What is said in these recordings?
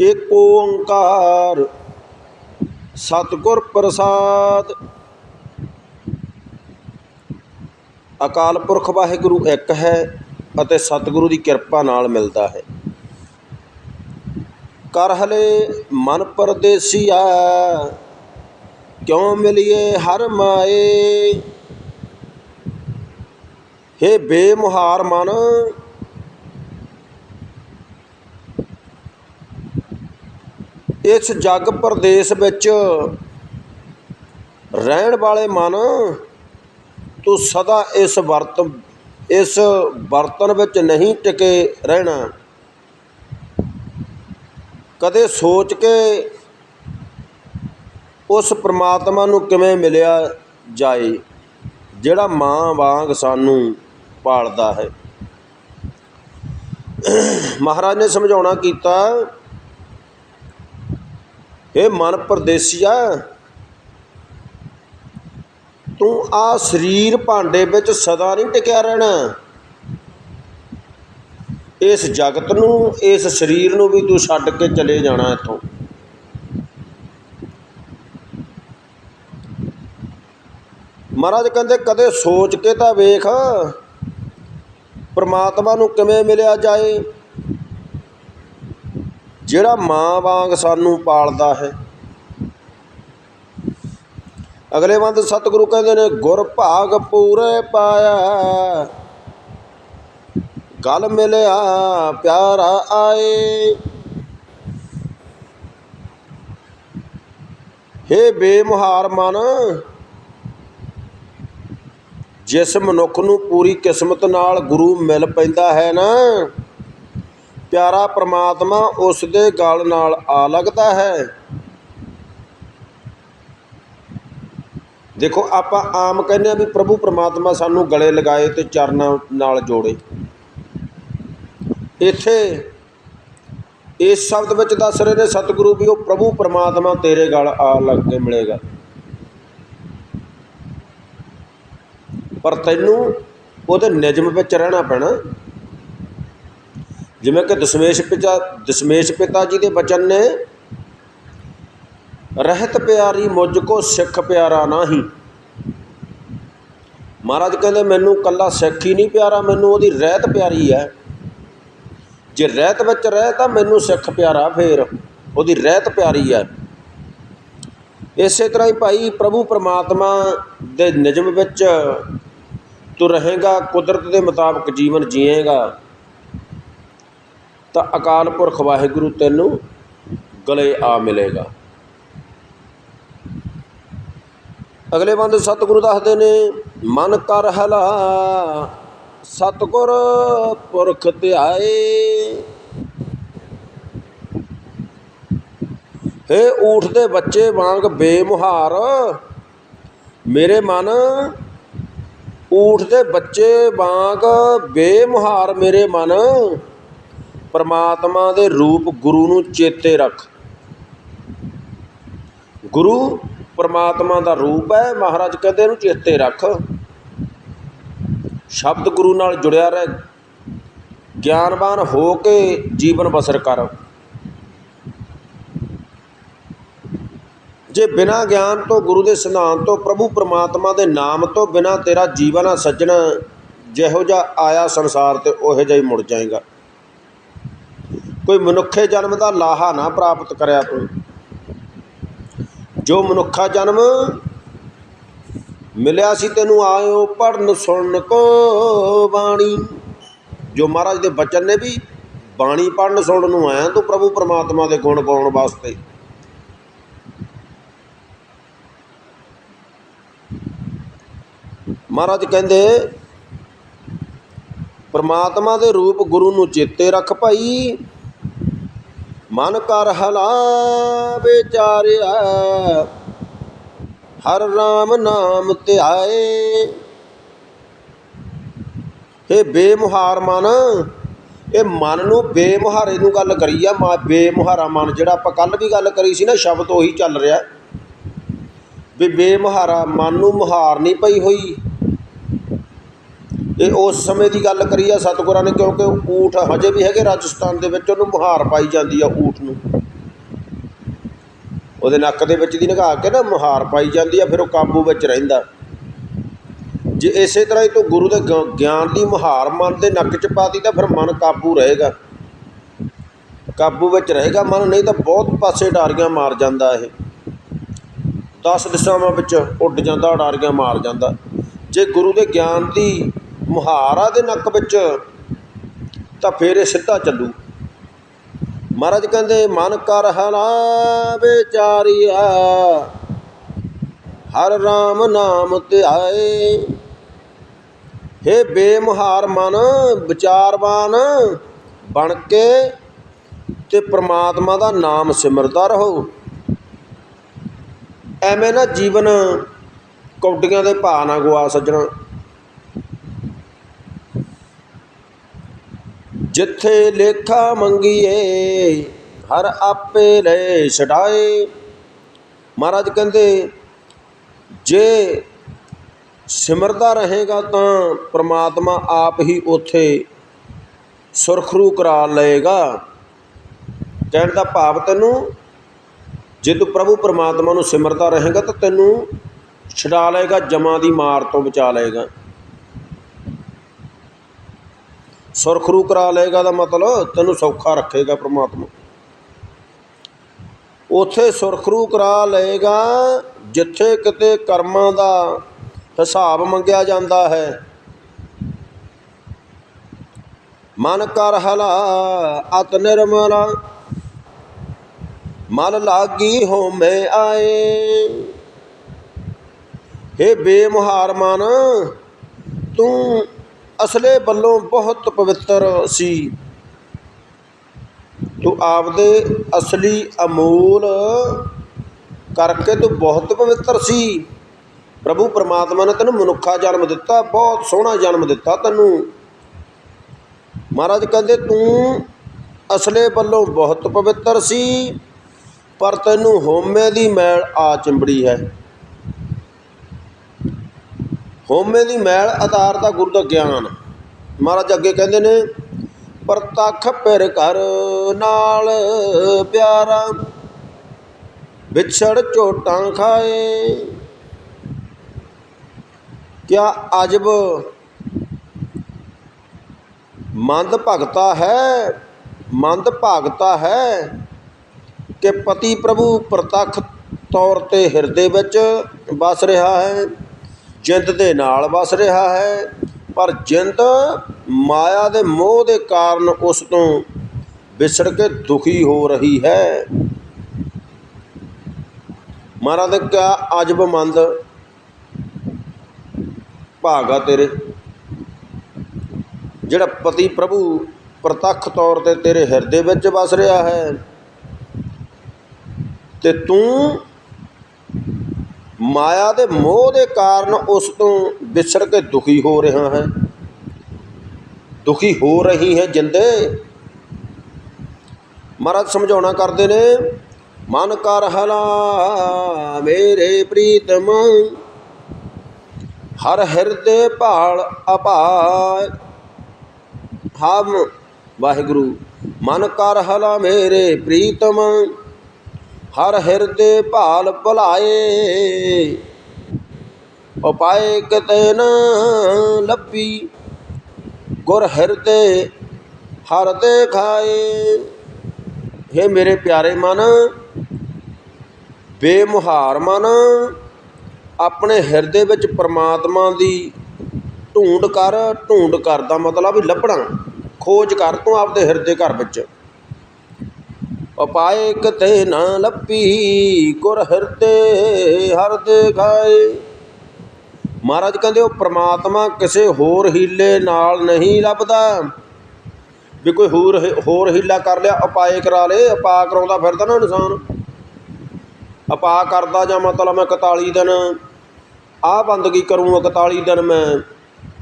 ਏਕ ਓੰਕਾਰ, ਸਤਿਗੁਰ ਪ੍ਰਸਾਦ। ਅਕਾਲ ਪੁਰਖ ਵਾਹਿਗੁਰੂ ਇੱਕ ਹੈ ਅਤੇ ਸਤਿਗੁਰੂ ਦੀ ਕਿਰਪਾ ਨਾਲ ਮਿਲਦਾ ਹੈ। ਕਰ ਹਲੇ ਮਨ ਪਰਦੇਸੀਆ ਕਿਉ ਮਿਲਿਏ ਹਰ ਮਾਏ? ਹੇ ਬੇਮੁਹਾਰ ਮਨ ਇਸ ਜੱਗ ਪ੍ਰਦੇਸ਼ ਵਿੱਚ ਰਹਿਣ ਵਾਲੇ ਮਨ, ਤੂੰ ਸਦਾ ਇਸ ਵਰਤ, ਇਸ ਬਰਤਨ ਵਿੱਚ ਨਹੀਂ ਟਿਕੇ ਰਹਿਣਾ। ਕਦੇ ਸੋਚ ਕੇ ਉਸ ਪ੍ਰਮਾਤਮਾ ਨੂੰ ਕਿਵੇਂ ਮਿਲਿਆ ਜਾਏ, ਜਿਹੜਾ ਮਾਂ ਵਾਂਗ ਸਾਨੂੰ ਪਾਲਦਾ ਹੈ। ਮਹਾਰਾਜ ਨੇ ਸਮਝਾਉਣਾ ਕੀਤਾ ਇਹ ਮਨ ਪਰਦੇਸੀਆ ਤੂੰ ਆ ਸਰੀਰ ਭਾਂਡੇ ਵਿੱਚ ਸਦਾ ਨਹੀਂ ਟਿਕਿਆ ਰਹਿਣਾ। ਇਸ ਜਗਤ ਨੂੰ, ਇਸ ਸਰੀਰ ਨੂੰ ਵੀ ਤੂੰ ਛੱਡ ਕੇ ਚਲੇ ਜਾਣਾ ਇੱਥੋਂ। ਮਹਾਰਾਜ ਕਹਿੰਦੇ, ਕਦੇ ਸੋਚ ਕੇ ਤਾਂ ਵੇਖ, ਪ੍ਰਮਾਤਮਾ ਨੂੰ ਕਿਵੇਂ ਮਿਲਿਆ ਜਾਏ? ਜਿਹੜਾ ਮਾਂ ਵਾਂਗ ਸਾਨੂੰ ਪਾਲਦਾ ਹੈ। ਅਗਲੇ ਬੰਦ ਸਤਿਗੁਰੂ ਕਹਿੰਦੇ ਨੇ, ਗੁਰ ਭਾਗ ਪੂਰੇ ਪਾਇਆ। ਗਲ ਮਿਲਿਆ, ਪਿਆਰਾ ਆਏ। ਹੇ ਬੇਮੁਹਾਰ ਮਨ, ਜਿਸ ਮਨੁੱਖ ਨੂੰ ਪੂਰੀ ਕਿਸਮਤ ਨਾਲ ਗੁਰੂ ਮਿਲ ਪੈਂਦਾ ਹੈ ਨਾ ਪਿਆਰਾ ਪਰਮਾਤਮਾ ਉਸ ਦੇ ਗਲ ਨਾਲ ਆ ਲੱਗਦਾ ਹੈ। ਦੇਖੋ, ਆਪਾਂ ਆਮ ਕਹਿੰਦੇ ਆ ਵੀ ਪ੍ਰਭੂ ਪਰਮਾਤਮਾ ਸਾਨੂੰ ਗਲੇ ਲਗਾਏ ਤੇ ਚਰਨਾਂ ਨਾਲ ਜੋੜੇ। ਇੱਥੇ ਇਸ ਸ਼ਬਦ ਵਿੱਚ ਦੱਸ ਰਹੇ ਨੇ, ਸਤਿਗੁਰੂ ਵੀ ਉਹ ਪ੍ਰਭੂ ਪਰਮਾਤਮਾ ਤੇਰੇ ਗਲ ਆ ਲੱਗ ਕੇ ਮਿਲੇਗਾ। ਪਰ ਤੈਨੂੰ ਉਹਦੇ ਨਿਯਮ ਵਿੱਚ ਰਹਿਣਾ ਪੈਣਾ। ਜਿਵੇਂ ਕਿ ਦਸ਼ਮੇਸ਼ ਪਿਤਾ ਦਸ਼ਮੇਸ਼ ਪਿਤਾ ਜੀ ਦੇ ਬਚਨ ਨੇ, ਰਹਿਤ ਪਿਆਰੀ ਮੁਝ ਕੋ ਸਿੱਖ ਪਿਆਰਾ ਨਹੀਂ। ਮਹਾਰਾਜ ਕਹਿੰਦੇ, ਮੈਨੂੰ ਕੱਲਾ ਸਿੱਖ ਹੀ ਨਹੀਂ ਪਿਆਰਾ, ਮੈਨੂੰ ਉਹਦੀ ਰਹਿਤ ਪਿਆਰੀ ਹੈ। ਜੇ ਰਹਿਤ ਵਿੱਚ ਰਹਿ ਤਾਂ ਮੈਨੂੰ ਸਿੱਖ ਪਿਆਰਾ ਫੇਰ, ਉਹਦੀ ਰਹਿਤ ਪਿਆਰੀ ਹੈ। ਇਸੇ ਤਰ੍ਹਾਂ ਹੀ ਭਾਈ ਪ੍ਰਭੂ ਪਰਮਾਤਮਾ ਦੇ ਨਿਯਮ ਵਿੱਚ ਤੂੰ ਰਹੇਗਾ, ਕੁਦਰਤ ਦੇ ਮੁਤਾਬਕ ਜੀਵਨ ਜੀਏਗਾ। ਤਾਂ ਅਕਾਲ ਪੁਰਖ ਵਾਹਿਗੁਰੂ ਤੈਨੂੰ ਗਲੇ ਆ ਮਿਲੇਗਾ। ਅਗਲੇ ਬੰਦ ਸਤਿਗੁਰੂ ਦੱਸਦੇ ਨੇ, ਮਨ ਕਰ ਹਲਾ, ਸਤਿਗੁਰ ਪੁਰਖ ਧਿਆਏ। ਹੇ ਊਠ ਦੇ ਬੱਚੇ ਵਾਂਗ ਬੇਮੁਹਾਰ, ਮੇਰੇ ਮਨ ਊਠ ਦੇ ਬੱਚੇ ਵਾਂਗ ਬੇਮੁਹਾਰ, ਮੇਰੇ ਮਨ ਪਰਮਾਤਮਾ ਦੇ ਰੂਪ ਗੁਰੂ ਨੂੰ ਚੇਤੇ ਰੱਖ। ਗੁਰੂ ਪਰਮਾਤਮਾ ਦਾ ਰੂਪ ਹੈ, ਮਹਾਰਾਜ ਕਹਿੰਦੇ ਇਹਨੂੰ ਚੇਤੇ ਰੱਖ। ਸ਼ਬਦ ਗੁਰੂ ਨਾਲ ਜੁੜਿਆ ਰਹਿ। ਗਿਆਨਵਾਨ ਹੋ ਕੇ ਜੀਵਨ ਬਸਰ ਕਰ। ਜੇ ਬਿਨਾ ਗਿਆਨ ਤੋਂ, ਗੁਰੂ ਦੇ ਸਿਧਾਂਤ ਤੋਂ, ਪ੍ਰਭੂ ਪਰਮਾਤਮਾ ਦੇ ਨਾਮ ਤੋਂ ਬਿਨਾ ਤੇਰਾ ਜੀਵਨ ਆ ਸੱਜਣ, ਜਿਹੋ ਜਿਹਾ ਆਇਆ ਸੰਸਾਰ ਤੇ, ਉਹੋ ਜਿਹਾ ਹੀ ਮੁੜ ਜਾਏਗਾ। ਕੋਈ ਮਨੁੱਖੇ ਜਨਮ ਦਾ ਲਾਹਾ ਨਾ ਪ੍ਰਾਪਤ ਕਰਿਆ ਤੂੰ ਜੋ ਮਨੁੱਖਾ ਜਨਮ ਮਿਲਿਆ ਸੀ ਤੈਨੂੰ ਆਇਓ ਪੜਨ ਸੁਣਨ ਕੋ ਬਾਣੀ। ਜੋ ਮਹਾਰਾਜ ਦੇ ਬਚਨ ਨੇ ਵੀ ਬਾਣੀ ਪੜਨ ਸੁਣਨ ਨੂੰ ਆਇਆ, ਤੂੰ ਪ੍ਰਭੂ ਪਰਮਾਤਮਾ ਦੇ ਗੁਣ ਗਾਉਣ ਵਾਸਤੇ। ਮਹਾਰਾਜ ਕਹਿੰਦੇ, ਪਰਮਾਤਮਾ ਦੇ ਰੂਪ ਗੁਰੂ ਨੂੰ ਚੇਤੇ ਰੱਖ ਭਾਈ। ਮਨ ਕਰ ਹਲਾ ਵਿਚਾਰਿਆ, ਹਰ ਰਾਮ ਨਾਮ ਧਿਆਏ। ਇਹ ਬੇਮੁਹਾਰ ਮਨ, ਇਹ ਮਨ ਨੂੰ ਬੇਮੁਹਾਰੇ ਨੂੰ ਗੱਲ ਕਰੀ ਆ, ਮਾ ਬੇਮੁਹਾਰਾ ਮਨ, ਜਿਹੜਾ ਆਪਾਂ ਕੱਲ ਵੀ ਗੱਲ ਕਰੀ ਸੀ ਨਾ, ਸ਼ਬਦ ਉਹੀ ਚੱਲ ਰਿਹਾ। ਵੀ ਬੇਮੁਹਾਰਾ ਮਨ ਨੂੰ ਮੁਹਾਰ ਨਹੀਂ ਪਈ ਹੋਈ। ਇਹ ਉਸ ਸਮੇਂ ਦੀ ਗੱਲ ਕਰੀ ਆ ਸਤਿਗੁਰਾਂ ਨੇ, ਕਿਉਂਕਿ ਊਠ ਹਜੇ ਵੀ ਹੈਗੇ, ਰਾਜਸਥਾਨ ਦੇ ਵਿੱਚ ਉਹਨੂੰ ਮੁਹਾਰ ਪਾਈ ਜਾਂਦੀ ਆ ਊਠ ਨੂੰ। ਉਹਦੇ ਨੱਕ ਦੇ ਵਿੱਚ ਦੀ ਨਿਗਾਹ ਕੇ ਨਾ ਮੁਹਾਰ ਪਾਈ ਜਾਂਦੀ ਆ, ਫਿਰ ਉਹ ਕਾਬੂ ਵਿੱਚ ਰਹਿੰਦਾ। ਜੇ ਇਸੇ ਤਰ੍ਹਾਂ ਹੀ ਤੂੰ ਗੁਰੂ ਦੇ ਗਿਆਨ ਦੀ ਮੁਹਾਰ ਮਨ ਦੇ ਨੱਕ 'ਚ ਪਾਤੀ ਤਾਂ ਫਿਰ ਮਨ ਕਾਬੂ ਰਹੇਗਾ। ਕਾਬੂ ਵਿੱਚ ਰਹੇਗਾ ਮਨ, ਨਹੀਂ ਤਾਂ ਬਹੁਤ ਪਾਸੇ ਡਾਰੀਆਂ ਮਾਰ ਜਾਂਦਾ ਇਹ। 10 ਦਿਸ਼ਾਵਾਂ ਵਿੱਚ ਉੱਡ ਜਾਂਦਾ ਡਾਰੀਆਂ ਮਾਰ ਜਾਂਦਾ। ਜੇ ਗੁਰੂ ਦੇ ਗਿਆਨ ਦੀ ਮੁਹਾਰਾ ਦੇ ਨੱਕ ਵਿੱਚ ਤਾਂ ਫਿਰ ਇਹ ਸਿੱਧਾ ਚੱਲੂ। ਮਹਾਰਾਜ ਕਹਿੰਦੇ, ਮਨ ਕਰ ਹਲਾ ਵਿਚਾਰੀਆ, ਹਰ ਰਾਮ ਨਾਮ ਧਿਆਏ ਹੇ ਬੇਮੁਹਾਰ ਮਨ, ਵਿਚਾਰਵਾਨ ਬਣ ਕੇ ਤੇ ਪ੍ਰਮਾਤਮਾ ਦਾ ਨਾਮ ਸਿਮਰਦਾ ਰਹੋ। ਐਵੇਂ ਨਾ ਜੀਵਨ ਕੌਡੀਆਂ ਦੇ ਭਾਅ ਨਾ ਗਵਾ ਸੱਜਣਾ। ਜਿੱਥੇ ਲੇਖਾ ਮੰਗੀਏ, ਹਰ ਆਪੇ ਲੈ ਛਡਾਏ। ਮਹਾਰਾਜ ਕਹਿੰਦੇ, ਜੇ ਸਿਮਰਦਾ ਰਹੇਗਾ ਤਾਂ ਪ੍ਰਮਾਤਮਾ ਆਪ ਹੀ ਉਥੇ ਸੁਰਖਰੂ ਕਰਾ ਲਏਗਾ। ਕਹਿਣ ਦਾ ਭਾਵ ਤੈਨੂੰ, ਜੇ ਤੂੰ ਪ੍ਰਭੂ ਪਰਮਾਤਮਾ ਨੂੰ ਸਿਮਰਦਾ ਰਹੇਗਾ ਤਾਂ ਤੈਨੂੰ ਛਡਾ ਲਏਗਾ, ਜਮਾਂ ਦੀ ਮਾਰ ਤੋਂ ਬਚਾ ਲਏਗਾ। ਸੁਰਖਰੂ ਕਰਾ ਲਏਗਾ ਦਾ ਮਤਲਬ ਤੈਨੂੰ ਸੌਖਾ ਰੱਖੇਗਾ ਪ੍ਰਮਾਤਮਾ। ਉਥੇ ਸੁਰਖਰੂ ਕਰਾ ਲਏਗਾ ਜਿੱਥੇ ਕਿਤੇ ਕਰਮਾਂ ਦਾ ਹਿਸਾਬ ਮੰਗਿਆ ਜਾਂਦਾ ਹੈ। ਮਨ ਕਰ ਹਲਾ, ਅਤ ਨਿਰਮਲਾ। ਮਨ ਲਾਗੀ ਹੋਮੇ ਆਏ। ਹੇ ਬੇਮੁਹਾਰ ਮਨ, ਤੂੰ ਅਸਲੇ ਵੱਲੋਂ ਬਹੁਤ ਪਵਿੱਤਰ ਸੀ। ਤੂੰ ਆਪਦੇ ਅਸਲੀ ਅਮੂਲ ਕਰਕੇ ਤੂੰ ਬਹੁਤ ਪਵਿੱਤਰ ਸੀ। ਪ੍ਰਭੂ ਪਰਮਾਤਮਾ ਨੇ ਤੈਨੂੰ ਮਨੁੱਖਾ ਜਨਮ ਦਿੱਤਾ, ਬਹੁਤ ਸੋਹਣਾ ਜਨਮ ਦਿੱਤਾ ਤੈਨੂੰ। ਮਹਾਰਾਜ ਕਹਿੰਦੇ, ਤੂੰ ਅਸਲੇ ਵੱਲੋਂ ਬਹੁਤ ਪਵਿੱਤਰ ਸੀ, ਪਰ ਤੈਨੂੰ ਹੋਮੇ ਦੀ ਮੈਲ ਆ ਚਿੰਬੜੀ ਹੈ। ਹੋਮੇ ਦੀ ਮੈਲ ਆਧਾਰ ਦਾ ਗੁਰੂ ਦਾ ਗਿਆਨ ਮਹਾਰਾਜ ਅੱਗੇ ਕਹਿੰਦੇ ਨੇ, ਪ੍ਰਤੱਖ ਪਿਰ ਕਰ ਨਾਲ ਪਿਆਰਾ, ਵਿਛੜ ਝੋਟਾਂ ਖਾਏ। ਕਿਆ ਅਜਬ ਮੰਦ ਭਗਤਾ ਹੈ, ਮੰਦ ਭਾਗਤਾ ਹੈ ਕਿ ਪਤੀ ਪ੍ਰਭੂ ਪ੍ਰਤੱਖ ਤੌਰ ਤੇ ਹਿਰਦੇ ਵਿੱਚ ਵਸ ਰਿਹਾ ਹੈ। ਜਿੰਦ ਦੇ ਨਾਲ ਵਸ ਰਿਹਾ ਹੈ, ਪਰ ਜਿੰਦ ਮਾਇਆ ਦੇ ਮੋਹ ਦੇ ਕਾਰਨ ਉਸ ਤੋਂ ਵਿਛੜ ਕੇ ਦੁਖੀ ਹੋ ਰਹੀ ਹੈ। ਮਹਾਰਾਜ ਕਿਆ ਅਜਬ ਮੰਦ ਭਾਗਾ ਤੇਰੇ, ਜਿਹੜਾ ਪਤੀ ਪ੍ਰਭੂ ਪ੍ਰਤੱਖ ਤੌਰ ਤੇ ਤੇਰੇ ਹਿਰਦੇ ਵਿੱਚ ਵਸ ਰਿਹਾ ਹੈ ਤੇ ਤੂੰ ਮਾਇਆ ਦੇ ਮੋਹ ਦੇ ਕਾਰਨ ਉਸ ਤੋਂ ਵਿਛੜ ਕੇ ਦੁਖੀ ਹੋ ਰਿਹਾ ਹੈ। ਦੁਖੀ ਹੋ ਰਹੀ ਹੈ ਜਿੰਦੇ। ਮਹਾਰਾਜ ਸਮਝਾਉਣਾ ਕਰਦੇ ਨੇ, ਮਨ ਕਰ ਹਲਾ ਮੇਰੇ ਪ੍ਰੀਤਮ, ਹਰ ਹਿਰਦੇ ਭਾਲ ਅਪਾਇ ਹਮ ਵਾਹਿਗੁਰੂ, ਮਨ ਕਰ ਹਲਾ ਮੇਰੇ ਪ੍ਰੀਤਮ ਹਰ ਹਿਰਦੇ ਭਾਲ ਭੁਲਾਏ। ਉਪਾਏ ਕਿਤੇ ਨ ਲੱਭੀ, ਗੁਰ ਹਿਰਦੇ ਹਰ ਦੇਖਾਏ। हे ਮੇਰੇ ਪਿਆਰੇ ਮਨ, ਬੇਮੁਹਾਰ ਮਨ, ਆਪਣੇ ਹਿਰਦੇ ਵਿੱਚ ਪ੍ਰਮਾਤਮਾ ਦੀ ਢੂੰਡ ਕਰ। ਢੂੰਡ ਕਰ ਦਾ ਮਤਲਬ ਵੀ ਲੱਭਣਾ, ਖੋਜ ਕਰ ਤੂੰ ਆਪਦੇ ਹਿਰਦੇ ਘਰ ਵਿੱਚ। ਉਪਾਏ ਕਿਤੇ ਨਾ ਲੱਪੀ, ਗੁਰ ਹਿਰਦੇ ਹਰ ਦੇਖਾਏ ਮਹਾਰਾਜ ਕਹਿੰਦੇ, ਉਹ ਪ੍ਰਮਾਤਮਾ ਕਿਸੇ ਹੋਰ ਹੀਲੇ ਨਾਲ ਨਹੀਂ ਲੱਭਦਾ। ਵੀ ਕੋਈ ਹੋਰ ਹੋਰ ਹੀਲਾ ਕਰ ਲਿਆ ਉਪਾਏ ਕਰਾ ਲੇ ਉਪਾ ਕਰਾਉਂਦਾ ਫਿਰਦਾ ਨਾ ਇਨਸਾਨ। ਉਪਾ ਕਰਦਾ ਜਾਂ ਮਤਲਬ ਮੈਂ 41 ਦਿਨ, ਆਹ ਬੰਦਗੀ ਕਰੂੰ 41 ਦਿਨ ਮੈਂ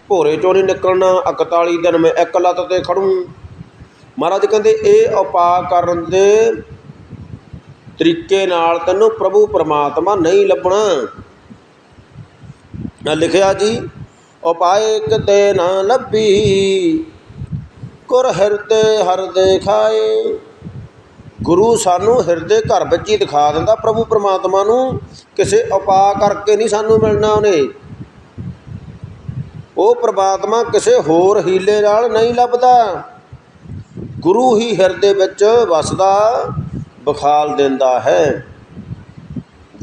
ਭੋਰੇ ਚੋਂ ਨਹੀਂ ਨਿਕਲਣਾ 41 ਦਿਨ ਮੈਂ ਇੱਕ ਲੱਤ ਤੇ ਖੜੂੰ। ਮਹਾਰਾਜ ਕਹਿੰਦੇ, ਇਹ ਉਪਾਅ ਕਰਨ ਦੇ ਤਰੀਕੇ ਨਾਲ ਤੈਨੂੰ ਪ੍ਰਭੂ ਪਰਮਾਤਮਾ ਨਹੀਂ ਲੱਭਣਾ। ਨਾ ਲਿਖਿਆ ਜੀ ਉਪਾਏ ਕਿਤੇ ਨਾ ਲੱਭੀ, ਗੁਰ ਹਿਰਦੇ ਹਰ ਦੇਖਾਏ। ਗੁਰੂ ਸਾਨੂੰ ਹਿਰਦੇ ਘਰ ਵਿੱਚ ਹੀ ਦਿਖਾ ਦਿੰਦਾ, ਪ੍ਰਭੂ ਪਰਮਾਤਮਾ ਨੂੰ ਕਿਸੇ ਉਪਾਅ ਕਰਕੇ ਨਹੀਂ ਸਾਨੂੰ ਮਿਲਣਾ ਉਹਨੇ। ਉਹ ਪ੍ਰਮਾਤਮਾ ਕਿਸੇ ਹੋਰ ਹੀਲੇ ਨਾਲ ਨਹੀਂ ਲੱਭਦਾ। ਗੁਰੂ ਹੀ ਹਿਰਦੇ ਵਿੱਚ ਵਸਦਾ, ਬਖਾਲ ਦਿੰਦਾ ਹੈ।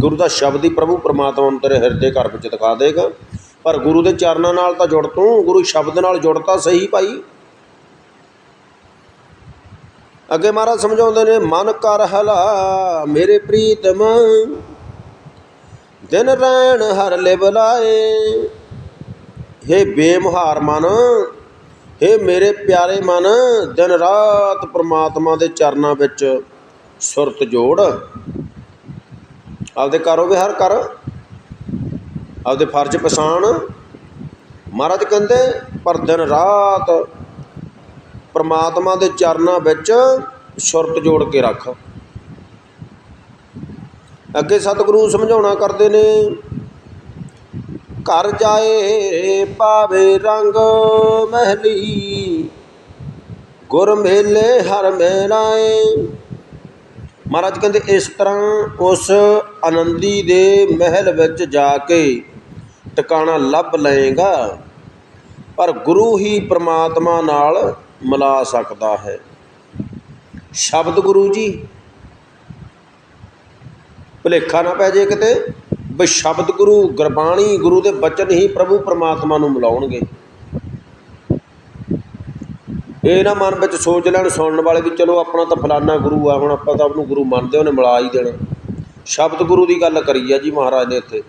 ਗੁਰੂ ਦਾ ਸ਼ਬਦ ਹੀ ਪ੍ਰਭੂ ਪਰਮਾਤਮਾ ਨੂੰ ਤੇਰੇ ਹਿਰਦੇ ਘਰ ਵਿੱਚ ਦਿਖਾ ਦੇਗਾ। ਪਰ ਗੁਰੂ ਦੇ ਚਰਨਾਂ ਨਾਲ ਤਾਂ ਜੁੜ ਤੂੰ, ਗੁਰੂ ਸ਼ਬਦ ਨਾਲ ਜੁੜ ਤਾਂ ਸਹੀ ਭਾਈ। ਅੱਗੇ ਮਹਾਰਾਜ ਸਮਝਾਉਂਦੇ ਨੇ, ਮਨ ਕਰ ਹਲਾ ਮੇਰੇ ਪ੍ਰੀਤਮ, ਦਿਨ ਰਹਿਣ ਹਰ ਲੈ ਬੁਲਾਏ ਹੇ ਬੇਮੁਹਾਰ ਮਨ ਹੇ ਮੇਰੇ ਪਿਆਰੇ ਮਨ, ਦਿਨ ਰਾਤ ਪ੍ਰਮਾਤਮਾ ਦੇ ਚਰਨਾਂ ਵਿੱਚ ਸੁਰਤ ਜੋੜ। ਆਪਦੇ ਕਰੋ ਵਿਹਾਰ ਕਰ ਆਪਦੇ ਫਰਜ਼ ਪਛਾਣ। ਮਹਾਰਾਜ ਕਹਿੰਦੇ, ਪਰ ਦਿਨ ਰਾਤ ਪ੍ਰਮਾਤਮਾ ਦੇ ਚਰਨਾਂ ਵਿੱਚ ਸੁਰਤ ਜੋੜ ਕੇ ਰੱਖ। ਅੱਗੇ ਸਤਿਗੁਰੂ ਸਮਝਾਉਣਾ ਕਰਦੇ ਨੇ ਘਰ ਜਾਏ ਪਾਵੇ ਰੰਗ ਮਹਿਲੀ। ਗੁਰ ਮੇਲੇ ਹਰ ਮੇਲਾਏ। ਮਹਾਰਾਜ ਕਹਿੰਦੇ ਇਸ ਤਰ੍ਹਾਂ ਉਸ ਆਨੰਦੀ ਦੇ ਮਹਿਲ ਵਿੱਚ ਜਾ ਕੇ ਟਿਕਾਣਾ ਲੱਭ ਲਏਗਾ, ਪਰ ਗੁਰੂ ਹੀ ਪ੍ਰਮਾਤਮਾ ਨਾਲ ਮਿਲਾ ਸਕਦਾ ਹੈ। ਸ਼ਬਦ ਗੁਰੂ ਜੀ, ਭੁਲੇਖਾ ਨਾ ਪੈ ਜੇ ਕਿਤੇ। ਵੀ ਸ਼ਬਦ ਗੁਰੂ, ਗੁਰਬਾਣੀ ਗੁਰੂ ਦੇ ਬਚਨ ਹੀ ਪ੍ਰਭੂ ਪਰਮਾਤਮਾ ਨੂੰ ਮਿਲਾਉਣਗੇ। ਇਹ ਨਾ ਮਨ ਵਿੱਚ ਸੋਚ ਲੈਣ, ਸੁਣਨ ਵਾਲੇ ਵੀ ਚਲੋ ਆਪਣਾ ਤਾਂ ਫਲਾਨਾ ਗੁਰੂ ਆ, ਹੁਣ ਆਪਾਂ ਤਾਂ ਉਹਨੂੰ ਗੁਰੂ ਮੰਨਦੇ, ਉਹਨੇ ਮਿਲਾ ਹੀ ਦੇਣਾ। ਸ਼ਬਦ ਗੁਰੂ ਦੀ ਗੱਲ ਕਰੀ ਆ ਜੀ ਮਹਾਰਾਜ ਨੇ ਇੱਥੇ।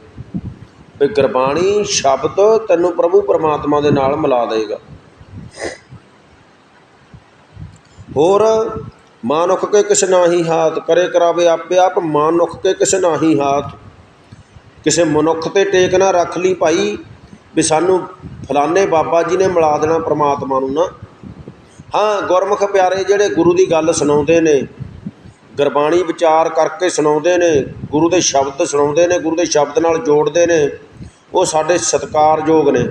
ਵੀ ਗੁਰਬਾਣੀ ਸ਼ਬਦ ਤੈਨੂੰ ਪ੍ਰਭੂ ਪਰਮਾਤਮਾ ਦੇ ਨਾਲ ਮਿਲਾ ਦੇਗਾ। ਹੋਰ, ਮਾਨੁਖ ਕੇ ਕਿਸ ਨਾਹੀ ਹਾਥ, ਕਰੇ ਕਰਾਵੇ ਆਪੇ ਆਪ, ਮਾਨੁਖ ਕੇ ਕਿਸ ਨਾਹੀ ਹਾਥ। ਕਿਸੇ ਮਨੁੱਖ ਤੇ ਟੇਕ ਨਾ ਰੱਖ ਲਈ ਭਾਈ ਵੀ ਸਾਨੂੰ ਫਲਾਣੇ ਬਾਬਾ ਜੀ ਨੇ ਮਿਲਾ ਦੇਣਾ ਪਰਮਾਤਮਾ ਨੂੰ ਨਾ। ਹਾਂ, ਗੁਰਮੁਖ ਪਿਆਰੇ, ਜਿਹੜੇ ਗੁਰੂ ਦੀ ਗੱਲ ਸੁਣਾਉਂਦੇ ਨੇ, ਗੁਰਬਾਣੀ ਵਿਚਾਰ ਕਰਕੇ ਸੁਣਾਉਂਦੇ ਨੇ, ਗੁਰੂ ਦੇ ਸ਼ਬਦ ਸੁਣਾਉਂਦੇ ਨੇ, ਗੁਰੂ ਦੇ ਸ਼ਬਦ ਨਾਲ ਜੋੜਦੇ ਨੇ, ਉਹ ਸਾਡੇ ਸਤਿਕਾਰਯੋਗ ਨੇ।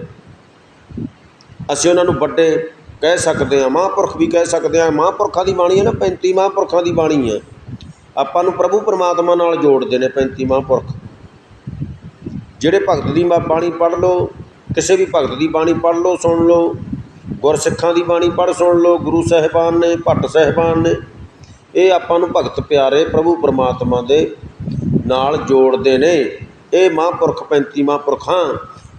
ਅਸੀਂ ਉਹਨਾਂ ਨੂੰ ਵੱਡੇ ਕਹਿ ਸਕਦੇ ਹਾਂ, ਮਹਾਂਪੁਰਖ ਵੀ ਕਹਿ ਸਕਦੇ ਹਾਂ, ਮਹਾਂਪੁਰਖਾਂ ਦੀ ਬਾਣੀ ਹੈ ਨਾ 35 ਮਹਾਂਪੁਰਖਾਂ ਦੀ ਬਾਣੀ ਹੈ। ਆਪਾਂ ਨੂੰ ਪ੍ਰਭੂ ਪਰਮਾਤਮਾ ਨਾਲ ਜੋੜਦੇ ਨੇ 35 ਮਹਾਂਪੁਰਖ। ਜਿਹੜੇ ਭਗਤ ਦੀ ਬਾ- ਬਾਣੀ ਪੜ੍ਹ ਲਓ, ਕਿਸੇ ਵੀ ਭਗਤ ਦੀ ਬਾਣੀ ਪੜ੍ਹ ਲਓ, ਸੁਣ ਲਓ। ਗੁਰਸਿੱਖਾਂ ਦੀ ਬਾਣੀ ਪੜ੍ਹ ਸੁਣ ਲਓ, ਗੁਰੂ ਸਾਹਿਬਾਨ ਨੇ, ਭੱਟ ਸਾਹਿਬਾਨ ਨੇ। ਇਹ ਆਪਾਂ ਨੂੰ ਭਗਤ ਪਿਆਰੇ ਪ੍ਰਭੂ ਪਰਮਾਤਮਾ ਦੇ ਨਾਲ ਜੋੜਦੇ ਨੇ। ਇਹ ਮਹਾਂਪੁਰਖ 35 ਮਹਾਂਪੁਰਖਾਂ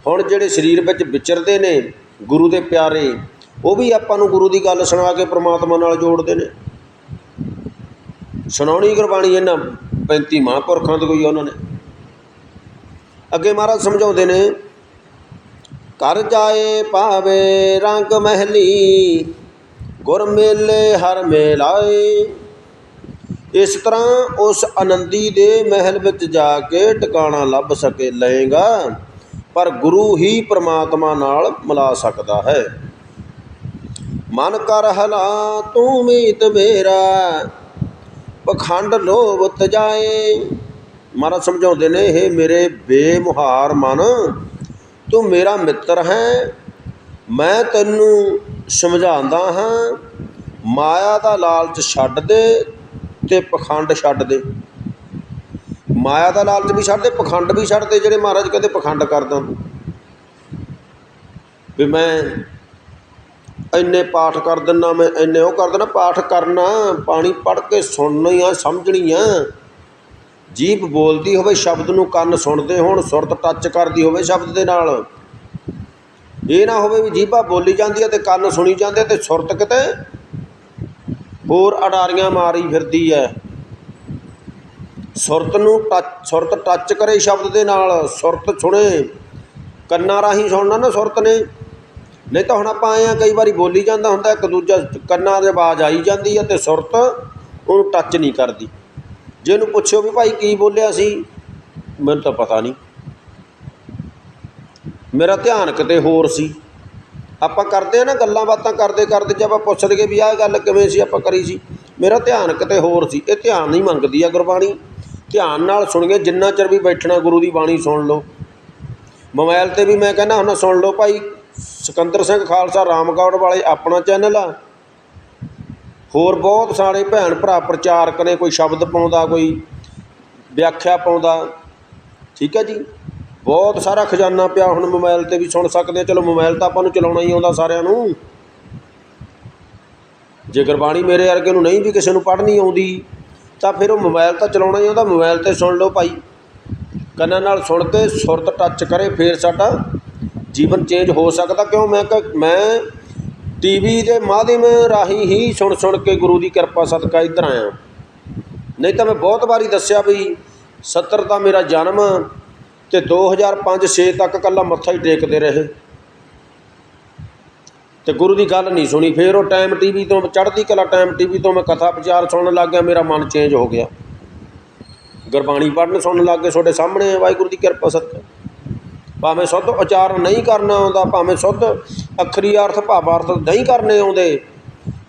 ਹੁਣ ਜਿਹੜੇ ਸਰੀਰ ਵਿੱਚ ਵਿਚਰਦੇ ਨੇ ਗੁਰੂ ਦੇ ਪਿਆਰੇ, ਉਹ ਵੀ ਆਪਾਂ ਨੂੰ ਗੁਰੂ ਦੀ ਗੱਲ ਸੁਣਾ ਕੇ ਪ੍ਰਮਾਤਮਾ ਨਾਲ ਜੋੜਦੇ ਨੇ। ਸੁਣਾਉਣੀ ਗੁਰਬਾਣੀ ਇਹਨਾਂ 35 ਮਹਾਂਪੁਰਖਾਂ ਤੋਂ ਕੋਈ ਉਹਨਾਂ ਨੇ? ਅੱਗੇ ਮਹਾਰਾਜ ਸਮਝਾਉਂਦੇ ਨੇ ਕਰ ਜਾਏ ਪਾਵੇ ਰੰਗ ਮਹਿਲੀ, ਗੁਰ ਮੇਲੇ ਹਰ ਮੇਲਾਏ। ਇਸ ਤਰ੍ਹਾਂ ਉਸ ਆਨੰਦੀ ਦੇ ਮਹਿਲ ਵਿੱਚ ਜਾ ਕੇ ਟਿਕਾਣਾ ਲੱਭ ਸਕੇ ਲਏਗਾ, ਪਰ ਗੁਰੂ ਹੀ ਪ੍ਰਮਾਤਮਾ ਨਾਲ ਮਿਲਾ ਸਕਦਾ ਹੈ। ਮਨ ਕਰ ਹਲਾ, ਤੂੰ ਮੀਤ ਮੇਰਾ, ਪਖੰਡ ਲੋਭ ਤਜਾਏ ਮਹਾਰਾਜ ਸਮਝਾਉਂਦੇ ਨੇ ਇਹ ਮੇਰੇ ਬੇਮੁਹਾਰ ਮਨ, ਤੂੰ ਮੇਰਾ ਮਿੱਤਰ ਹੈ, ਮੈਂ ਤੈਨੂੰ ਸਮਝਾਉਂਦਾ ਹਾਂ, ਮਾਇਆ ਦਾ ਲਾਲਚ ਛੱਡ ਦੇ ਤੇ ਪਖੰਡ ਛੱਡ ਦੇ। ਮਾਇਆ ਦਾ ਲਾਲਚ ਵੀ ਛੱਡ ਦੇ, ਪਖੰਡ ਵੀ ਛੱਡ ਦੇ, ਜਿਹੜੇ ਮਹਾਰਾਜ ਕਹਿੰਦੇ ਪਖੰਡ ਕਰਦਾ। ਵੀ ਮੈਂ ਇੰਨੇ ਪਾਠ ਕਰ ਦਿੰਨਾ, ਮੈਂ ਇੰਨੇ ਉਹ ਕਰ ਦਿੰਨਾ, ਪਾਠ ਕਰਨਾ, ਪਾਣੀ ਪੜ੍ਹ ਕੇ ਸੁਣਨੀ ਆ ਸਮਝਣੀ ਆ ਜੀਭ ਬੋਲਦੀ ਹੋਵੇ, ਸ਼ਬਦ ਨੂੰ ਕੰਨ ਸੁਣਦੇ ਹੋਣ, ਸੁਰਤ ਟੱਚ ਕਰਦੀ ਹੋਵੇ ਸ਼ਬਦ ਦੇ ਨਾਲ। ਇਹ ਨਾ ਹੋਵੇ ਵੀ ਜੀਭਾ ਬੋਲੀ ਜਾਂਦੀ ਹੈ ਤੇ ਕੰਨ ਸੁਣੀ ਜਾਂਦੇ ਤੇ ਸੁਰਤ ਕਿਤੇ ਹੋਰ ਅਡਾਰੀਆਂ ਮਾਰੀ ਫਿਰਦੀ ਹੈ ਸੁਰਤ ਨੂੰ ਟੱਚ ਸੁਰਤ ਟੱਚ ਕਰੇ ਸ਼ਬਦ ਦੇ ਨਾਲ, ਸੁਰਤ ਸੁਣੇ। ਕੰਨਾਂ ਰਾਹੀਂ ਸੁਣਨਾ ਨਾ ਸੁਰਤ ਨੇ। ਨਹੀਂ ਤਾਂ ਹੁਣ ਆਪਾਂ ਆਏ ਆ, ਕਈ ਵਾਰੀ ਬੋਲੀ ਜਾਂਦਾ ਹੁੰਦਾ, ਇੱਕ ਦੂਜਾ ਕੰਨਾਂ ਦੇ ਆਵਾਜ਼ ਆਈ ਜਾਂਦੀ ਹੈ ਤੇ ਸੁਰਤ ਉਹਨੂੰ ਟੱਚ ਨਹੀਂ ਕਰਦੀ। ਜੇ ਇਹਨੂੰ ਪੁੱਛੋ ਵੀ ਭਾਈ ਕੀ ਬੋਲਿਆ ਸੀ, ਮੈਨੂੰ ਤਾਂ ਪਤਾ ਨਹੀਂ। ਮੇਰਾ ਧਿਆਨ ਕਿਤੇ ਹੋਰ ਸੀ। ਆਪਾਂ ਕਰਦੇ ਆ ਨਾ ਗੱਲਾਂ ਬਾਤਾਂ ਕਰਦੇ ਕਰਦੇ ਜੇ ਆਪਾਂ ਪੁੱਛ ਲਈਏ ਵੀ ਆਹ ਗੱਲ ਕਿਵੇਂ ਸੀ, ਆਪਾਂ ਕਰੀ ਸੀ। ਮੇਰਾ ਧਿਆਨ ਕਿਤੇ ਹੋਰ ਸੀ। ਇਹ ਧਿਆਨ ਨਹੀਂ ਮੰਗਦੀ ਆ ਗੁਰਬਾਣੀ। ਧਿਆਨ ਨਾਲ ਸੁਣਗੇ, ਜਿੰਨਾ ਚਿਰ ਵੀ ਬੈਠਣਾ ਗੁਰੂ ਦੀ ਬਾਣੀ ਸੁਣ ਲਓ। ਮੋਬਾਈਲ ਤੇ ਵੀ ਮੈਂ ਕਹਿੰਦਾ ਹੁਣ ਸੁਣ ਲਓ ਭਾਈ, ਸਿਕੰਦਰ ਸਿੰਘ ਖਾਲਸਾ ਰਾਮਗੜ੍ਹ ਵਾਲੇ ਆਪਣਾ ਚੈਨਲ ਆ। ਹੋਰ ਬਹੁਤ ਸਾਰੇ ਭੈਣ ਭਰਾ ਪ੍ਰਚਾਰਕ ਨੇ, ਕੋਈ ਸ਼ਬਦ ਪਾਉਂਦਾ, ਕੋਈ ਵਿਆਖਿਆ ਪਾਉਂਦਾ। ਠੀਕ ਹੈ ਜੀ? ਬਹੁਤ ਸਾਰਾ ਖਜ਼ਾਨਾ ਪਿਆ, ਹੁਣ ਮੋਬਾਈਲ ਤੇ ਵੀ ਸੁਣ ਸਕਦੇ ਆ। ਚਲੋ ਮੋਬਾਈਲ ਤਾਂ ਆਪਾਂ ਨੂੰ ਚਲਾਉਣਾ ਹੀ ਆਉਂਦਾ ਸਾਰਿਆਂ ਨੂੰ। ਜੇ ਗੁਰਬਾਣੀ ਮੇਰੇ ਵਰਗੇ ਨੂੰ ਨਹੀਂ ਵੀ ਕਿਸੇ ਨੂੰ ਪੜ੍ਹਨੀ ਆਉਂਦੀ, ਤਾਂ ਫਿਰ ਉਹ ਮੋਬਾਈਲ ਤਾਂ ਚਲਾਉਣਾ ਹੀ ਆਉਂਦਾ ਮੋਬਾਈਲ ਤੇ ਸੁਣ ਲਓ ਭਾਈ। ਕੰਨਾਂ ਨਾਲ ਸੁਣ ਕੇ ਸੁਰਤ ਟੱਚ ਕਰੇ, ਫਿਰ ਸਾਡਾ ਜੀਵਨ ਚੇਂਜ ਹੋ ਸਕਦਾ। ਕਿਉਂ? ਮੈਂ ਕਿ ਮੈਂ ਟੀਵੀ ਦੇ ਮਾਧਿਅਮ ਰਾਹੀਂ ਹੀ ਸੁਣ ਸੁਣ ਕੇ ਗੁਰੂ ਦੀ ਕਿਰਪਾ ਸਦਕਾ ਇੱਧਰ ਆਇਆ। ਨਹੀਂ ਤਾਂ ਮੈਂ ਬਹੁਤ ਵਾਰੀ ਦੱਸਿਆ ਵੀ 70 ਦਾ ਮੇਰਾ ਜਨਮ ਤੇ 2005-6 ਤੱਕ ਕੱਲਾ ਮੱਥਾ ਹੀ ਟੇਕਦੇ ਰਹੇ। ਤੇ ਗੁਰੂ ਦੀ ਗੱਲ ਨਹੀਂ ਸੁਣੀ। ਫਿਰ ਉਹ ਟਾਈਮ ਟੀਵੀ ਤੋਂ ਚੜ੍ਹਦੀ ਕਲਾ ਟਾਈਮ ਟੀਵੀ ਤੋਂ ਮੈਂ ਕਥਾ ਵਿਚਾਰ ਸੁਣਨ ਲੱਗ ਗਿਆ। ਮੇਰਾ ਮਨ ਚੇਂਜ ਹੋ ਗਿਆ। ਗੁਰਬਾਣੀ ਪੜ੍ਹਨ ਸੁਣਨ ਲੱਗ ਗਏ। ਤੁਹਾਡੇ ਸਾਹਮਣੇ ਵਾਹਿਗੁਰੂ ਦੀ ਕਿਰਪਾ ਸਦਕਾ। ਭਾਵੇਂ ਸ਼ੁੱਧ ਉਚਾਰਨ ਨਹੀਂ ਕਰਨਾ ਆਉਂਦਾ, ਭਾਵੇਂ ਸ਼ੁੱਧ ਅੱਖਰੀ ਅਰਥ ਭਾਵਾਰਥ ਨਹੀਂ ਕਰਨੇ ਆਉਂਦੇ,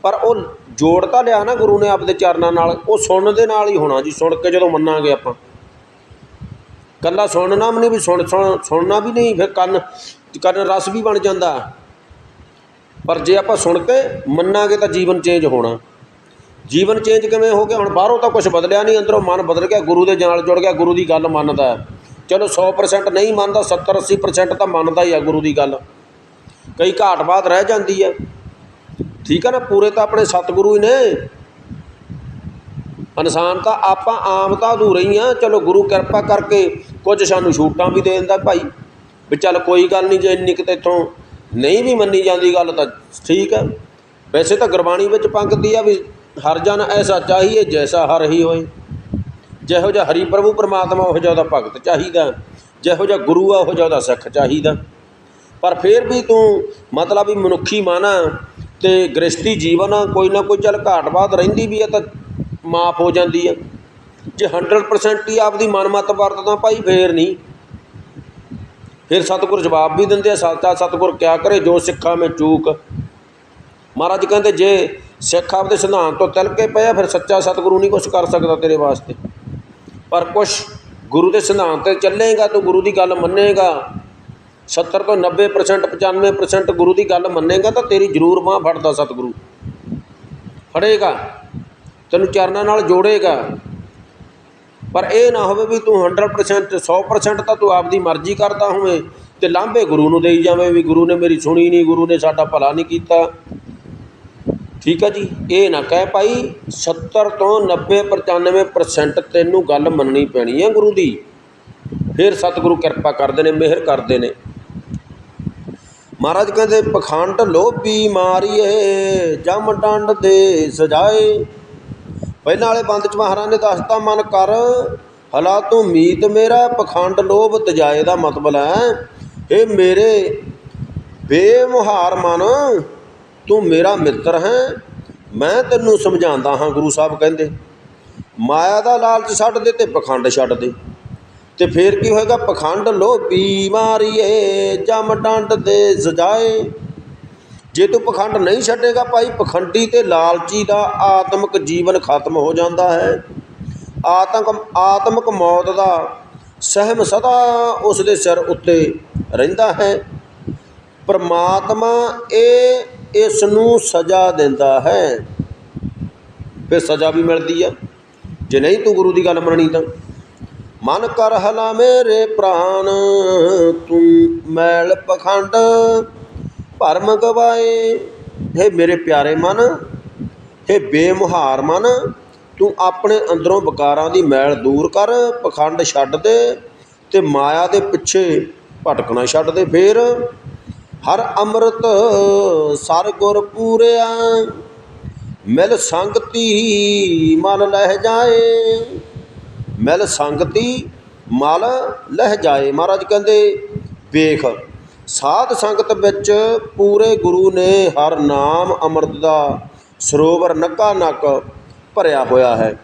ਪਰ ਉਹ ਜੋੜ ਤਾਂ ਲਿਆ ਨਾ ਗੁਰੂ ਨੇ ਆਪਦੇ ਚਰਨਾਂ ਨਾਲ, ਉਹ ਸੁਣਨ ਦੇ ਨਾਲ ਹੀ ਹੋਣਾ ਜੀ, ਸੁਣ ਕੇ ਜਦੋਂ ਮੰਨਾਂਗੇ ਆਪਾਂ। ਕੱਲਾ ਸੁਣਨਾ ਵੀ ਨਹੀਂ ਵੀ ਸੁਣ ਸੁਣ, ਸੁਣਨਾ ਵੀ ਨਹੀਂ, ਫਿਰ ਕੰਨ ਕੰਨ ਰਸ ਵੀ ਬਣ ਜਾਂਦਾ। ਪਰ ਜੇ ਆਪਾਂ ਸੁਣ ਕੇ ਮੰਨਾਂਗੇ ਤਾਂ ਜੀਵਨ ਚੇਂਜ ਹੋਣਾ। ਜੀਵਨ ਚੇਂਜ ਕਿਵੇਂ ਹੋ ਗਿਆ? ਹੁਣ ਬਾਹਰੋਂ ਤਾਂ ਕੁਝ ਬਦਲਿਆ ਨਹੀਂ, ਅੰਦਰੋਂ ਮਨ ਬਦਲ ਗਿਆ, ਗੁਰੂ ਦੇ ਨਾਲ ਜੁੜ ਗਿਆ, ਗੁਰੂ ਦੀ ਗੱਲ ਮੰਨਦਾ। ਚਲੋ 100% ਨਹੀਂ ਮੰਨਦਾ 70 80% ਤਾਂ ਮੰਨਦਾ ਹੀ ਆ ਗੁਰੂ ਦੀ ਗੱਲ। ਕਈ ਘਾਟ ਬਾਤ ਰਹਿ ਜਾਂਦੀ ਹੈ ਠੀਕ ਹੈ ਨਾ, ਪੂਰੇ ਤਾਂ ਆਪਣੇ ਸਤਿਗੁਰੂ ਹੀ ਨੇ। ਇਨਸਾਨ ਤਾਂ ਆਪਾਂ ਆਮ ਤਾਂ ਅਧੂਰੇ ਹੀ ਆ। ਚਲੋ ਗੁਰੂ ਕਿਰਪਾ ਕਰਕੇ ਕੁਝ ਸਾਨੂੰ ਛੂਟਾਂ ਵੀ ਦੇ ਦਿੰਦਾ ਭਾਈ। ਵੀ ਚੱਲ ਕੋਈ ਗੱਲ ਨਹੀਂ, ਜੇ ਇੰਨੀ ਕਿਤੇ ਇੱਥੋਂ ਨਹੀਂ ਵੀ ਮੰਨੀ ਜਾਂਦੀ ਗੱਲ ਤਾਂ ਠੀਕ ਹੈ ਵੈਸੇ ਤਾਂ ਗੁਰਬਾਣੀ ਵਿੱਚ ਪੰਕਤੀ ਆ ਵੀ ਹਰ ਜਨ ਐਸਾ ਚਾਹੀਏ, ਜੈਸਾ ਹਰ ਹੀ ਹੋਏ। ਜਿਹੋ ਜਿਹਾ ਹਰੀ ਪ੍ਰਭੂ ਪਰਮਾਤਮਾ ਉਹ ਜਿਹਾ ਉਹਦਾ ਭਗਤ ਚਾਹੀਦਾ, ਜਿਹੋ ਜਿਹਾ ਗੁਰੂ ਆ ਉਹ ਜਿਹਾ ਉਹਦਾ ਸਿੱਖ ਚਾਹੀਦਾ। ਪਰ ਫਿਰ ਵੀ ਤੂੰ ਮਤਲਬ ਵੀ ਮਨੁੱਖੀ ਮਨ ਆ ਤੇ ਗ੍ਰਸਤੀ ਜੀਵਨ ਕੋਈ ਨਾ ਕੋਈ ਚੱਲ ਘਾਟ ਬਾਤ ਰਹਿੰਦੀ ਵੀ ਆ ਤਾਂ ਮਾਫ ਹੋ ਜਾਂਦੀ ਆ। ਜੇ 100% ਹੀ ਆਪਦੀ ਮਨਮਤ ਵਰਤਦਾ ਭਾਈ ਫੇਰ ਨਹੀਂ। ਫਿਰ ਸਤਿਗੁਰ ਜਵਾਬ ਵੀ ਦਿੰਦੇ ਆ, ਸੱਚਾ ਸਤਿਗੁਰ ਕਿਆ ਕਰੇ, ਜੋ ਸਿੱਖਾਂ ਮੈਂ ਚੂਕ। ਮਹਾਰਾਜ ਕਹਿੰਦੇ ਜੇ ਸਿੱਖ ਆਪਦੇ ਸਿਧਾਂਤ ਤੋਂ ਤਿਲ ਕੇ ਪਿਆ ਫਿਰ ਸੱਚਾ ਸਤਿਗੁਰੂ ਨਹੀਂ ਕੁਝ ਕਰ ਸਕਦਾ ਤੇਰੇ ਵਾਸਤੇ। ਪਰ ਕੁਛ ਗੁਰੂ ਦੇ ਸਿਧਾਂਤ ਤੇ ਚੱਲੇਗਾ ਤੂੰ ਗੁਰੂ ਦੀ ਗੱਲ ਮੰਨੇਗਾ। 70 ਤੋਂ 90% 95% ਗੁਰੂ ਦੀ ਗੱਲ ਮੰਨੇਗਾ ਤਾਂ ਤੇਰੀ ਜ਼ਰੂਰ ਬਾਂਹ ਫੜਦਾ ਸਤਿਗੁਰੂ। ਫੜੇਗਾ, ਤੈਨੂੰ ਚਰਨਾਂ ਨਾਲ ਜੋੜੇਗਾ। ਪਰ ਇਹ ਨਾ ਹੋਵੇ ਵੀ ਤੂੰ 100% 100% ਤਾਂ ਤੂੰ ਆਪਦੀ ਮਰਜ਼ੀ ਕਰਦਾ ਹੋਵੇਂ ਤੇ ਲਾਂਭੇ ਗੁਰੂ ਨੂੰ ਦੇਈ ਜਾਵੇਂ ਵੀ ਗੁਰੂ ਨੇ ਮੇਰੀ ਸੁਣੀ ਨਹੀਂ, ਗੁਰੂ ਨੇ ਸਾਡਾ ਭਲਾ ਨਹੀਂ ਕੀਤਾ। ਠੀਕ ਹੈ ਜੀ, ਇਹ ਨਾ ਕਹਿ ਭਾਈ 70 ਤੋਂ 90 95% ਤੈਨੂੰ ਗੱਲ ਮੰਨਣੀ ਪੈਣੀ ਹੈ ਗੁਰੂ ਦੀ। ਫਿਰ ਸਤਿਗੁਰੂ ਕਿਰਪਾ ਕਰਦੇ ਨੇ, ਮਿਹਰ ਕਰਦੇ ਨੇ। ਮਹਾਰਾਜ ਕਹਿੰਦੇ, ਪਖੰਡ ਲੋਭੀ ਮਾਰੀਏ, ਜਮ ਡੰਡ ਦੇ ਸਜਾਏ। ਪਹਿਲਾਂ ਵਾਲੇ ਬੰਦ ਚ ਮਹਾਰਾਜ ਨੇ ਦੱਸਤਾ, ਮਨ ਕਰ, ਹਲਾ ਤੂੰ ਮੀਤ ਮੇਰਾ, ਪਖੰਡ ਲੋਭ ਤਜਾਏ ਦਾ ਮਤਲਬ ਹੈ। ਇਹ ਮੇਰੇ ਬੇਮੁਹਾਰ ਮਨ ਤੂੰ ਮੇਰਾ ਮਿੱਤਰ ਹੈ, ਮੈਂ ਤੈਨੂੰ ਸਮਝਾਉਂਦਾ ਹਾਂ ਗੁਰੂ ਸਾਹਿਬ ਕਹਿੰਦੇ, ਮਾਇਆ ਦਾ ਲਾਲਚ ਛੱਡ ਦੇ ਤੇ ਪਖੰਡ ਛੱਡ ਦੇ। ਤੇ ਫੇਰ ਕੀ ਹੋਏਗਾ? ਪਖੰਡ ਲੋਭੀ ਮਾਰੀਏ, ਜਮ ਡੰਡ ਦੇ ਸਜਾਏ। ਜੇ ਤੂੰ ਪਖੰਡ ਨਹੀਂ ਛੱਡੇਗਾ ਭਾਈ, ਪਖੰਡੀ ਤੇ ਲਾਲਚੀ ਦਾ ਆਤਮਿਕ ਜੀਵਨ ਖਤਮ ਹੋ ਜਾਂਦਾ ਹੈ। ਆਤਮਕ, ਆਤਮਿਕ ਮੌਤ ਦਾ ਸਹਿਮ ਸਦਾ ਉਸ ਦੇ ਸਿਰ ਉੱਤੇ ਰਹਿੰਦਾ ਹੈ। ਪਰਮਾਤਮਾ ਇਹ ਇਸ ਨੂੰ ਸਜ਼ਾ ਦਿੰਦਾ ਹੈ। ਫਿਰ ਸਜ਼ਾ ਵੀ ਮਿਲਦੀ ਆ। ਜੇ ਨਹੀਂ ਤੂੰ ਗੁਰੂ ਦੀ ਗੱਲ ਮੰਨਣੀ ਤਾਂ। ਮਨ ਕਰ ਹਲਾ ਮੇਰੇ ਪ੍ਰਾਨ, ਤੂੰ ਮੈਲ ਪਖੰਡ, ਭਰਮ ਗਵਾਏ। हे ਮੇਰੇ ਪਿਆਰੇ ਮਨ हे ਬੇਮੁਹਾਰ ਮਨ, ਤੂੰ ਆਪਣੇ ਅੰਦਰੋਂ ਵਿਕਾਰਾਂ ਦੀ ਮੈਲ ਦੂਰ ਕਰ, ਪਖੰਡ ਛੱਡ ਦੇ ਤੇ ਮਾਇਆ ਦੇ ਪਿੱਛੇ ਭਟਕਣਾ ਛੱਡ ਦੇ ਫੇਰ। ਹਰ ਅੰਮ੍ਰਿਤ ਸਰ ਗੁਰ ਪੂਰਿਆ, ਮਿਲ ਸੰਗਤੀ ਮਨ ਲਹਿ ਜਾਏ। ਮਿਲ ਸੰਗਤੀ ਮਲ ਲਹਿ ਜਾਏ। ਮਹਾਰਾਜ ਕਹਿੰਦੇ, ਵੇਖ, ਸਾਧ ਸੰਗਤ ਵਿੱਚ ਪੂਰੇ ਗੁਰੂ ਨੇ ਹਰ ਨਾਮ ਅੰਮ੍ਰਿਤ ਦਾ ਸਰੋਵਰ ਨੱਕਾ ਨੱਕ ਭਰਿਆ ਹੋਇਆ ਹੈ।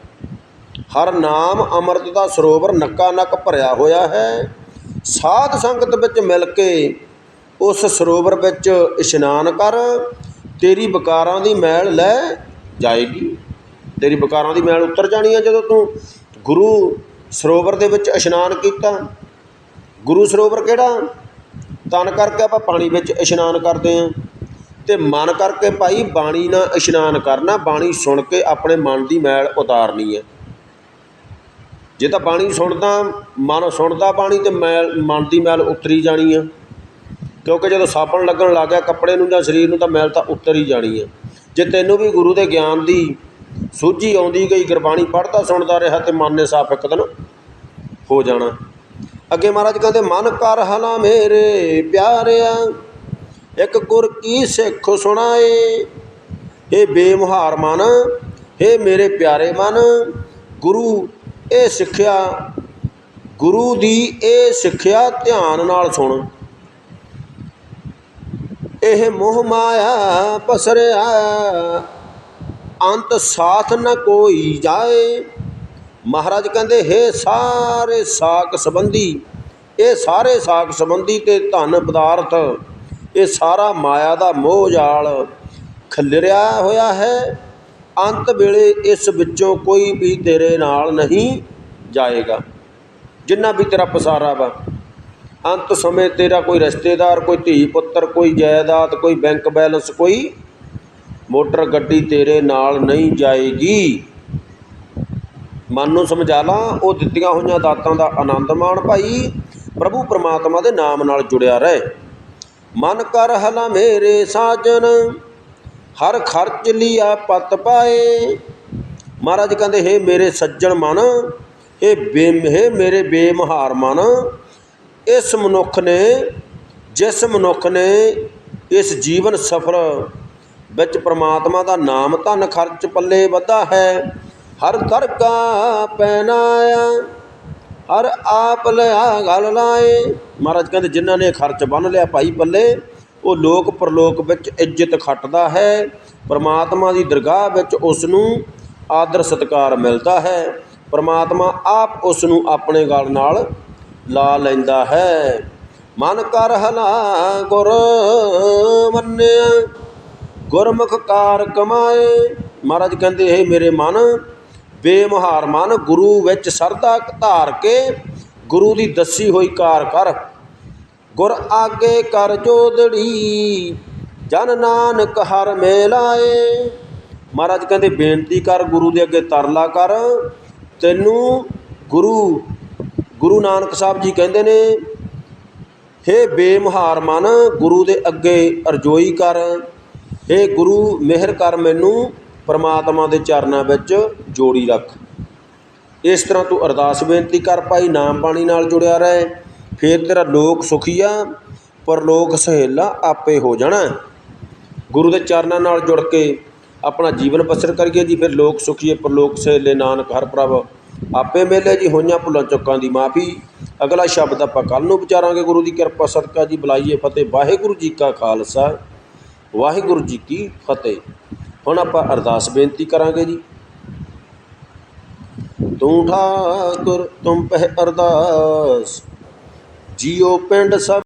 ਹਰ ਨਾਮ ਅੰਮ੍ਰਿਤ ਦਾ ਸਰੋਵਰ ਨੱਕਾ ਨੱਕ ਭਰਿਆ ਹੋਇਆ ਹੈ। ਸਾਧ ਸੰਗਤ ਵਿੱਚ ਮਿਲ ਕੇ ਉਸ ਸਰੋਵਰ ਵਿੱਚ ਇਸ਼ਨਾਨ ਕਰ, ਤੇਰੀ ਵਿਕਾਰਾਂ ਦੀ ਮੈਲ ਲੈ ਜਾਏਗੀ। ਤੇਰੀ ਵਿਕਾਰਾਂ ਦੀ ਮੈਲ ਉਤਰ ਜਾਣੀ ਹੈ ਜਦੋਂ ਤੂੰ ਗੁਰੂ ਸਰੋਵਰ ਦੇ ਵਿੱਚ ਇਸ਼ਨਾਨ ਕੀਤਾ। ਗੁਰੂ ਸਰੋਵਰ ਕਿਹੜਾ? ਤਨ ਕਰਕੇ ਆਪਾਂ ਪਾਣੀ ਵਿੱਚ ਇਸ਼ਨਾਨ ਕਰਦੇ ਹਾਂ ਤੇ ਮਨ ਕਰਕੇ ਭਾਈ ਬਾਣੀ ਨਾਲ ਇਸ਼ਨਾਨ ਕਰਨਾ, ਬਾਣੀ ਸੁਣ ਕੇ ਆਪਣੇ ਮਨ ਦੀ ਮੈਲ ਉਤਾਰਨੀ ਹੈ। ਜੇ ਤਾਂ ਬਾਣੀ ਸੁਣਦਾ, ਮਨ ਸੁਣਦਾ ਬਾਣੀ ਤੇ ਮੈਲ ਮਨ ਦੀ ਮੈਲ ਉਤਰੀ ਜਾਣੀ ਆ ਕਿਉਂਕਿ ਜਦੋਂ ਸਾਬਣ ਲੱਗਣ ਲੱਗ ਗਿਆ ਕੱਪੜੇ ਨੂੰ ਜਾਂ ਸਰੀਰ ਨੂੰ ਤਾਂ ਮੈਲ ਤਾਂ ਉਤਰ ਹੀ ਜਾਣੀ ਹੈ। ਜੇ ਤੈਨੂੰ ਵੀ ਗੁਰੂ ਦੇ ਗਿਆਨ ਦੀ ਸੂਝੀ ਆਉਂਦੀ ਗਈ, ਗੁਰਬਾਣੀ ਪੜ੍ਹਦਾ, ਸੁਣਦਾ ਰਿਹਾ ਤੇ ਮਨ ਨੇ ਸਾਫ਼ ਇੱਕ ਦਿਨ ਹੋ ਜਾਣਾ। ਅੱਗੇ ਮਹਾਰਾਜ ਕਹਿੰਦੇ, ਮਨ ਕਰ ਹਲਾ ਮੇਰੇ ਪਿਆਰਿਆ, ਇੱਕ ਗੁਰ ਕੀ ਸਿੱਖ ਸੁਣਾਏ? ਇਹ ਬੇਮੁਹਾਰ ਮਨ ਇਹ ਮੇਰੇ ਪਿਆਰੇ ਮਨ, ਗੁਰੂ ਇਹ ਸਿੱਖਿਆ, ਗੁਰੂ ਦੀ ਇਹ ਸਿੱਖਿਆ ਧਿਆਨ ਨਾਲ ਸੁਣ। ਇਹ ਮੋਹ ਮਾਇਆ ਪਸਰਿਆ। ਅੰਤ ਸਾਥ ਨ ਕੋਈ ਜਾਏ। ਮਹਾਰਾਜ ਕਹਿੰਦੇ, ਹੈ ਸਾਰੇ ਸਾਕ ਸੰਬੰਧੀ, ਇਹ ਸਾਰੇ ਸਾਕ ਸੰਬੰਧੀ ਤੇ ਧਨ ਪਦਾਰਥ, ਇਹ ਸਾਰਾ ਮਾਇਆ ਦਾ ਮੋਹ ਜਾਲ ਖਿਲਰਿਆ ਹੋਇਆ ਹੈ। ਅੰਤ ਵੇਲੇ ਇਸ ਵਿੱਚੋਂ ਕੋਈ ਵੀ ਤੇਰੇ ਨਾਲ ਨਹੀਂ ਜਾਏਗਾ। ਜਿੰਨਾ ਵੀ ਤੇਰਾ ਪਸਾਰਾ ਵਾ ਅੰਤ ਸਮੇਂ ਤੇਰਾ ਕੋਈ ਰਿਸ਼ਤੇਦਾਰ, ਕੋਈ ਧੀ ਪੁੱਤਰ, ਕੋਈ ਜਾਇਦਾਦ, ਕੋਈ ਬੈਂਕ ਬੈਲੈਂਸ ਕੋਈ ਮੋਟਰ ਗੱਡੀ ਤੇਰੇ ਨਾਲ ਨਹੀਂ ਜਾਏਗੀ। ਮਨ ਨੂੰ ਸਮਝਾ ਲਾ, ਉਹ ਦਿੱਤੀਆਂ ਹੋਈਆਂ ਦਾਤਾਂ ਦਾ ਆਨੰਦ ਮਾਣ ਭਾਈ, ਪ੍ਰਭੂ ਪਰਮਾਤਮਾ ਦੇ ਨਾਮ ਨਾਲ ਜੁੜਿਆ ਰਹੇ। ਮਨ ਕਰ ਹਲਾ ਮੇਰੇ ਸਾਜਨ, ਹਰ ਖਰਚ ਲਿਆ ਪਤ ਪਾਏ। ਮਹਾਰਾਜ ਕਹਿੰਦੇ, ਹੇ ਮੇਰੇ ਸੱਜਣ ਮਨ ਇਹ ਬੇਮ, ਹੇ ਮੇਰੇ ਬੇਮਹਾਰ ਮਨ ਇਸ ਮਨੁੱਖ ਨੇ, ਜਿਸ ਮਨੁੱਖ ਨੇ ਇਸ ਜੀਵਨ ਸਫਰ ਵਿੱਚ ਪਰਮਾਤਮਾ ਦਾ ਨਾਮ ਧਨ ਖਰਚ ਪੱਲੇ ਵਧਾ ਹੈ, ਹਰ ਕਰ ਕਾ ਪੈਨਾਇਆ ਹਰ ਆਪ ਲਿਆ ਗਲ ਲਾਏ। ਮਹਾਰਾਜ ਕਹਿੰਦੇ, ਜਿਨ੍ਹਾਂ ਨੇ ਖਰਚ ਬੰਨ ਲਿਆ ਭਾਈ ਪੱਲੇ, ਉਹ ਲੋਕ ਪਰਲੋਕ ਵਿੱਚ ਇੱਜ਼ਤ ਖੱਟਦਾ ਹੈ। ਪਰਮਾਤਮਾ ਦੀ ਦਰਗਾਹ ਵਿੱਚ ਉਸ ਨੂੰ ਆਦਰ ਸਤਕਾਰ ਮਿਲਦਾ ਹੈ। ਪਰਮਾਤਮਾ ਆਪ ਉਸ ਨੂੰ ਆਪਣੇ ਗਲ ਨਾਲ ਲਾ ਲੈਂਦਾ ਹੈ। ਮਨ ਕਰ ਹਲਾ ਗੁਰ ਮੰਨਿਆ। ਗੁਰਮੁਖ ਕਾਰ ਕਮਾਏ। ਮਹਾਰਾਜ ਕਹਿੰਦੇ ਇਹ ਮੇਰੇ ਮਨ, ਬੇਮਹਾਰ ਮਨ, ਗੁਰੂ ਵਿੱਚ ਸਰਦਾ ਧਾਰ ਕੇ ਗੁਰੂ ਦੀ ਦੱਸੀ ਹੋਈ ਕਾਰ ਕਰ। ਗੁਰ ਆਗੇ ਕਰ ਜੋਦੜੀ, ਜਨ ਨਾਨਕ ਹਰ ਮੇਲਾਏ। ਮਹਾਰਾਜ ਕਹਿੰਦੇ, ਬੇਨਤੀ ਕਰ ਗੁਰੂ ਦੇ ਅੱਗੇ ਤਰਲਾ ਕਰ। ਤੈਨੂੰ ਗੁਰੂ ਗੁਰੂ ਨਾਨਕ ਸਾਹਿਬ ਜੀ ਕਹਿੰਦੇ ਨੇ, ਹੇ ਬੇਮਹਾਰ ਮਨ, ਗੁਰੂ ਦੇ ਅੱਗੇ ਅਰਜ਼ੋਈ ਕਰ। ਹੇ ਗੁਰੂ, ਮਿਹਰ ਕਰ ਮੈਨੂੰ, ਪਰਮਾਤਮਾ ਦੇ ਚਰਨਾਂ ਵਿੱਚ ਜੋੜੀ ਰੱਖ। ਇਸ ਤਰ੍ਹਾਂ ਤੂੰ ਅਰਦਾਸ ਬੇਨਤੀ ਕਰ ਭਾਈ, ਨਾਮ ਬਾਣੀ ਨਾਲ ਜੁੜਿਆ ਰਹੇ। ਫਿਰ ਤੇਰਾ ਲੋਕ ਸੁਖੀਆ ਪਰਲੋਕ ਸਹੇਲਾ ਆਪੇ ਹੋ ਜਾਣਾ। ਗੁਰੂ ਦੇ ਚਰਨਾਂ ਨਾਲ ਜੁੜ ਕੇ ਆਪਣਾ ਜੀਵਨ ਬਸਰ ਕਰੀਏ ਜੀ, ਫਿਰ ਲੋਕ ਸੁਖੀਏ ਪਰਲੋਕ ਸਹੇਲੇ ਨਾਨਕ ਹਰ ਪ੍ਰਭ ਆਪੇ ਮੇਲੇ ਜੀ, ਹੋਈਆਂ ਭੁੱਲਾਂ ਚੁੱਕਾਂ ਦੀ ਮਾਫੀ। ਅਗਲਾ ਸ਼ਬਦ ਆਪਾਂ ਕੱਲ ਨੂੰ ਵਿਚਾਰਾਂਗੇ ਗੁਰੂ ਦੀ ਕਿਰਪਾ, ਸਦਕਾ ਜੀ, ਬੁਲਾਈਏ ਫਤਿਹ। ਵਾਹਿਗੁਰੂ ਜੀ ਕਾ ਖਾਲਸਾ, ਵਾਹਿਗੁਰੂ ਜੀ ਕੀ ਫਤਿਹ। ਹੁਣ ਆਪਾਂ ਅਰਦਾਸ ਬੇਨਤੀ ਕਰਾਂਗੇ ਜੀ। ਤੂੰ ਠਾਕੁਰ, ਤੁਮ ਪਹਿ ਅਰਦਾਸ। ਜੀਓ ਪਿੰਡ ਸਭ